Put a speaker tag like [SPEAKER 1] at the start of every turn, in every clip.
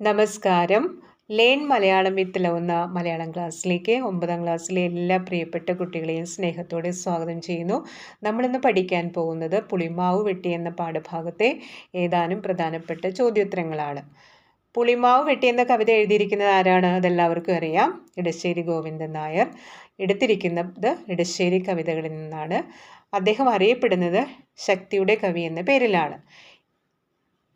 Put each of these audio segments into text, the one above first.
[SPEAKER 1] നമസ്കാരം. Learn Malayalam with ലവുന്ന മലയാളം ക്ലാസ്സിലേക്ക് ഒമ്പതാം ക്ലാസ്സിലെ എല്ലാ പ്രിയപ്പെട്ട കുട്ടികളെയും സ്നേഹത്തോടെ സ്വാഗതം ചെയ്യുന്നു. നമ്മളിന്ന് പഠിക്കാൻ പോകുന്നത് പുളിമാവ് വെട്ടി എന്ന പാഠഭാഗത്തെ ഏതാനും പ്രധാനപ്പെട്ട ചോദ്യോത്തരങ്ങളാണ്. പുളിമാവ് വെട്ടി എന്ന കവിത എഴുതിയിരിക്കുന്നത് ആരാണ്? അതെല്ലാവർക്കും അറിയാം. ഇടശ്ശേരി ഗോവിന്ദൻ നായർ എടുത്തിരിക്കുന്നത് ഇടശ്ശേരി കവിതകളിൽ നിന്നാണ്. അദ്ദേഹം അറിയപ്പെടുന്നത് ശക്തിയുടെ കവി എന്ന പേരിലാണ്.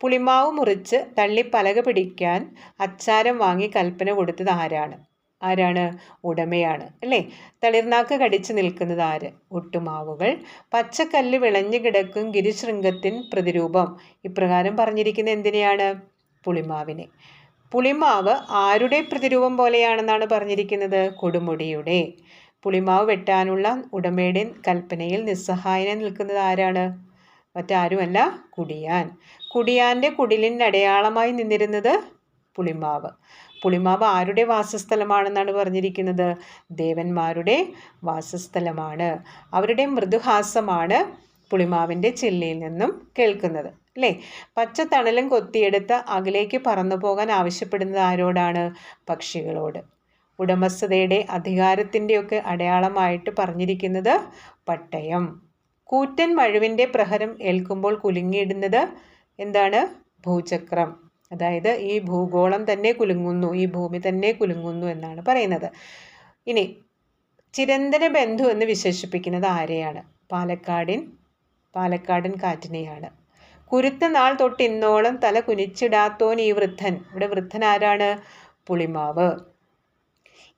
[SPEAKER 1] പുളിമാവ് മുറിച്ച് തള്ളി പലക പിടിക്കാൻ അച്ചാരം വാങ്ങി കൽപ്പന കൊടുത്തത് ആരാണ്? ആരാണ്? ഉടമയാണ് അല്ലേ? തളിർനാക്ക് കടിച്ചു നിൽക്കുന്നത് ആര്? ഒട്ടുമാവുകൾ. പച്ചക്കല്ല് വിളഞ്ഞു കിടക്കും ഗിരിശൃംഗത്തിൻ പ്രതിരൂപം. ഇപ്രകാരം പറഞ്ഞിരിക്കുന്ന എന്തിനെയാണ്? പുളിമാവിനെ. പുളിമാവ് ആരുടെ പ്രതിരൂപം പോലെയാണെന്നാണ് പറഞ്ഞിരിക്കുന്നത്? കൊടുമുടിയുടെ. പുളിമാവ് വെട്ടാനുള്ള ഉടമയുടെ കൽപ്പനയിൽ നിസ്സഹായന നിൽക്കുന്നത് ആരാണ്? മറ്റാരുമല്ല കുടിയാൻ. കുടിയാന്റെ കുടിലിന്റെ അടയാളമായി നിന്നിരുന്നത് പുളിമാവ്. പുളിമാവ് ആരുടെ വാസസ്ഥലമാണെന്നാണ് പറഞ്ഞിരിക്കുന്നത്? ദേവന്മാരുടെ വാസസ്ഥലമാണ്. അവരുടെ മൃദുഹാസമാണ് പുളിമാവിന്റെ ചില്ലയിൽ നിന്നും കേൾക്കുന്നത് അല്ലേ? പച്ചത്തണലും കൊത്തിയെടുത്ത് അകലേക്ക് പറന്നു പോകാൻ ആവശ്യപ്പെടുന്നത് ആരോടാണ്? പക്ഷികളോട്. ഉടമസ്ഥതയുടെ അധികാരത്തിന്റെയൊക്കെ അടയാളമായിട്ട് പറഞ്ഞിരിക്കുന്നത് പട്ടയം. കൂറ്റൻ മഴുവിന്റെ പ്രഹരം ഏൽക്കുമ്പോൾ കുലുങ്ങിയിടുന്നത് എന്താണ്? ഭൂചക്രം. അതായത് ഈ ഭൂഗോളം തന്നെ കുലുങ്ങുന്നു ഈ ഭൂമി തന്നെ കുലുങ്ങുന്നു എന്നാണ് പറയുന്നത്. ഇനി ചിരന്തന ബന്ധു എന്ന് വിശേഷിപ്പിക്കുന്നത് ആരെയാണ്? പാലക്കാടിൻ പാലക്കാടൻ കാറ്റിനെയാണ്. കുരുത്ത നാൾ തൊട്ടിന്നോളം തല കുനിച്ചിടാത്തോൻ ഈ വൃദ്ധൻ. ഇവിടെ വൃദ്ധൻ ആരാണ്? പുളിമാവ്.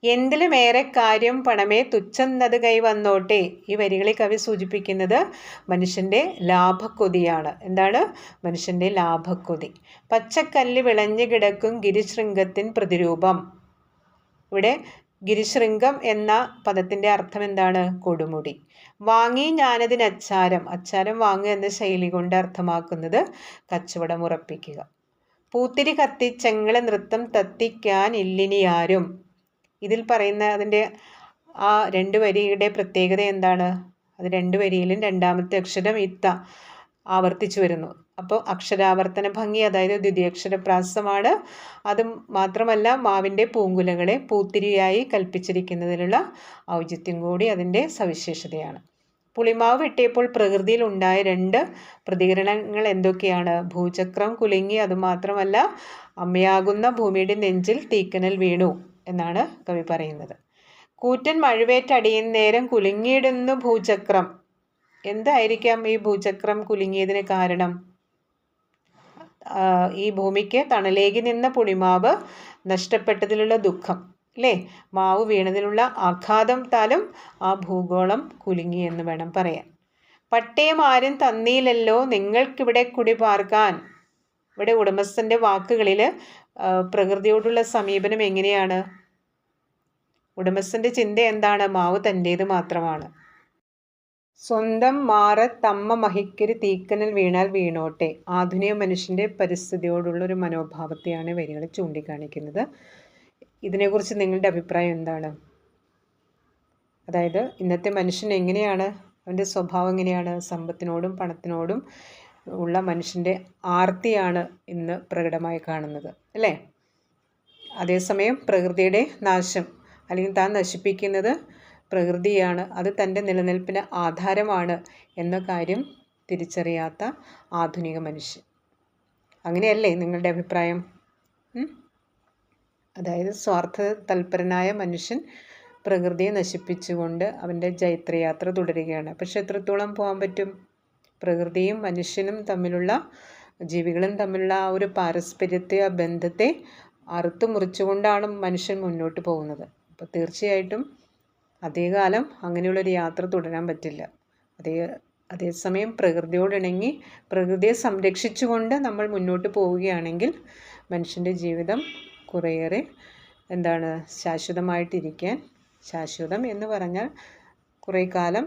[SPEAKER 1] എന്തിലുമേറെ കാര്യം പണമേ തുച്ഛന്നത് കൈവന്നോട്ടെ ഈ വരികളിൽ കവി സൂചിപ്പിക്കുന്നത് മനുഷ്യന്റെ ലാഭക്കൊതിയാണ്. എന്താണ്? മനുഷ്യന്റെ ലാഭക്കൊതി. പച്ചക്കല്ല് വിളഞ്ഞു കിടക്കും ഗിരിശൃംഗത്തിൻ പ്രതിരൂപം. ഇവിടെ ഗിരിശൃംഗം എന്ന പദത്തിന്റെ അർത്ഥം എന്താണ്? കൊടുമുടി. വാങ്ങി ഞാനതിന് അച്ചാരം. അച്ചാരം വാങ്ങുക എന്ന ശൈലി കൊണ്ട് അർത്ഥമാക്കുന്നത് കച്ചവടം ഉറപ്പിക്കുക. പൂത്തിരി കത്തി ചെങ്ങള നൃത്തം തത്തിക്കാൻ ഇല്ലിനി ആരും ഇതിൽ പറയുന്ന അതിന്റെ ആ രണ്ട് വരിയുടെ പ്രത്യേകത എന്താണ്? അത് രണ്ട് വരിയിലും രണ്ടാമത്തെ അക്ഷരം ഇത്ത ആവർത്തിച്ചു വരുന്നു. അപ്പോൾ അക്ഷരാവർത്തന ഭംഗി അതായത് ദ്വിതീയക്ഷരപ്രാസമാണ് അത് മാത്രമല്ല മാവിന്റെ പൂങ്കുലകളെ പൂത്തിരിയായി കൽപ്പിച്ചിരിക്കുന്നതിലുള്ള ഔചിത്യം കൂടി അതിന്റെ സവിശേഷതയാണ്. പുളിമാവ് വെട്ടിയപ്പോൾ പ്രകൃതിയിൽ ഉണ്ടായ രണ്ട് പ്രതികരണങ്ങൾ എന്തൊക്കെയാണ്? ഭൂചക്രം കുലുങ്ങി അതുമാത്രമല്ല അമ്മയാകുന്ന ഭൂമിയുടെ നെഞ്ചിൽ തീക്കനൽ വീണു. എന്നാണ് കവി പറയുന്നത്. കൂറ്റൻ മഴുവേറ്റടിയും നേരം കുലുങ്ങിയിടുന്നു ഭൂചക്രം. എന്തായിരിക്കാം ഈ ഭൂചക്രം കുലുങ്ങിയതിന് കാരണം? ഈ ഭൂമിക്ക് തണലേകി നിന്ന പുളിമാവ് നഷ്ടപ്പെട്ടതിലുള്ള ദുഃഖം അല്ലേ? മാവ് വീണതിലുള്ള ആഘാതം താലും ആ ഭൂഗോളം കുലുങ്ങി എന്ന് വേണം പറയാൻ. പട്ടയം ആരും തന്നീലല്ലോ നിങ്ങൾക്കിവിടെ കുടി പാർക്കാൻ. ഇവിടെ ഉടമസ്ഥന്റെ വാക്കുകളിൽ പ്രകൃതിയോടുള്ള സമീപനം എങ്ങനെയാണ്? ഉടമസ്ഥന്റെ ചിന്ത എന്താണ്? മാവ് തന്റേത് മാത്രമാണ്. സ്വന്തം മാറ തമ്മ മഹിക്കരി തീക്കനൽ വീണാൽ വീണോട്ടെ. ആധുനിക മനുഷ്യന്റെ പരിസ്ഥിതിയോടുള്ള ഒരു മനോഭാവത്തെയാണ് വരികൾ ചൂണ്ടിക്കാണിക്കുന്നത്. ഇതിനെക്കുറിച്ച് നിങ്ങളുടെ അഭിപ്രായം എന്താണ്? അതായത് ഇന്നത്തെ മനുഷ്യൻ എങ്ങനെയാണ്? അവന്റെ സ്വഭാവം എങ്ങനെയാണ്? സമ്പത്തിനോടും പണത്തിനോടും ഉള്ള മനുഷ്യന്റെ ആർത്തിയാണ് ഇന്ന് പ്രകടമായി കാണുന്നത് അല്ലേ? അതേസമയം പ്രകൃതിയുടെ നാശം അല്ലെങ്കിൽ താൻ നശിപ്പിക്കുന്നത് പ്രകൃതിയാണ് അത് തന്റെ നിലനിൽപ്പിന് ആധാരമാണ് എന്ന കാര്യം തിരിച്ചറിയാത്ത ആധുനിക മനുഷ്യൻ. അങ്ങനെയല്ലേ നിങ്ങളുടെ അഭിപ്രായം? അതായത് സ്വാർത്ഥ തൽപരനായ മനുഷ്യൻ പ്രകൃതിയെ നശിപ്പിച്ചുകൊണ്ട് അവന്റെ ജൈത്രയാത്ര തുടരുകയാണ്. പക്ഷെ എത്രത്തോളം പോകാൻ പറ്റും? പ്രകൃതിയും മനുഷ്യനും തമ്മിലുള്ള ജീവികളും തമ്മിലുള്ള ആ ഒരു പാരസ്പര്യത്തെ ആ ബന്ധത്തെ അറുത്തു മുറിച്ചുകൊണ്ടാണ് മനുഷ്യൻ മുന്നോട്ട് പോകുന്നത്. അപ്പോൾ തീർച്ചയായിട്ടും അതേകാലം അങ്ങനെയുള്ളൊരു യാത്ര തുടരാൻ പറ്റില്ല. അതേ അതേസമയം പ്രകൃതിയോടിണങ്ങി പ്രകൃതിയെ സംരക്ഷിച്ചുകൊണ്ട് നമ്മൾ മുന്നോട്ട് പോവുകയാണെങ്കിൽ മനുഷ്യന്റെ ജീവിതം കുറേയേറെ എന്താണ് ശാശ്വതമായിട്ടിരിക്കാൻ ശാശ്വതം എന്ന് പറഞ്ഞാൽ കുറേ കാലം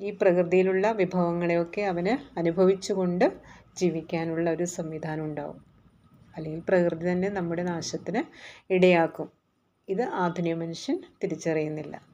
[SPEAKER 1] ഈ പ്രകൃതിയിലുള്ള വിഭവങ്ങളെയൊക്കെ അവന് അനുഭവിച്ചുകൊണ്ട് ജീവിക്കാനുള്ള ഒരു സംവിധാനം ഉണ്ടാവും. അല്ലെങ്കിൽ പ്രകൃതി തന്നെ നമ്മുടെ നാശത്തിന് ഇടയാക്കും. ഇത് ആധുനിക മനുഷ്യൻ തിരിച്ചറിയുന്നില്ല.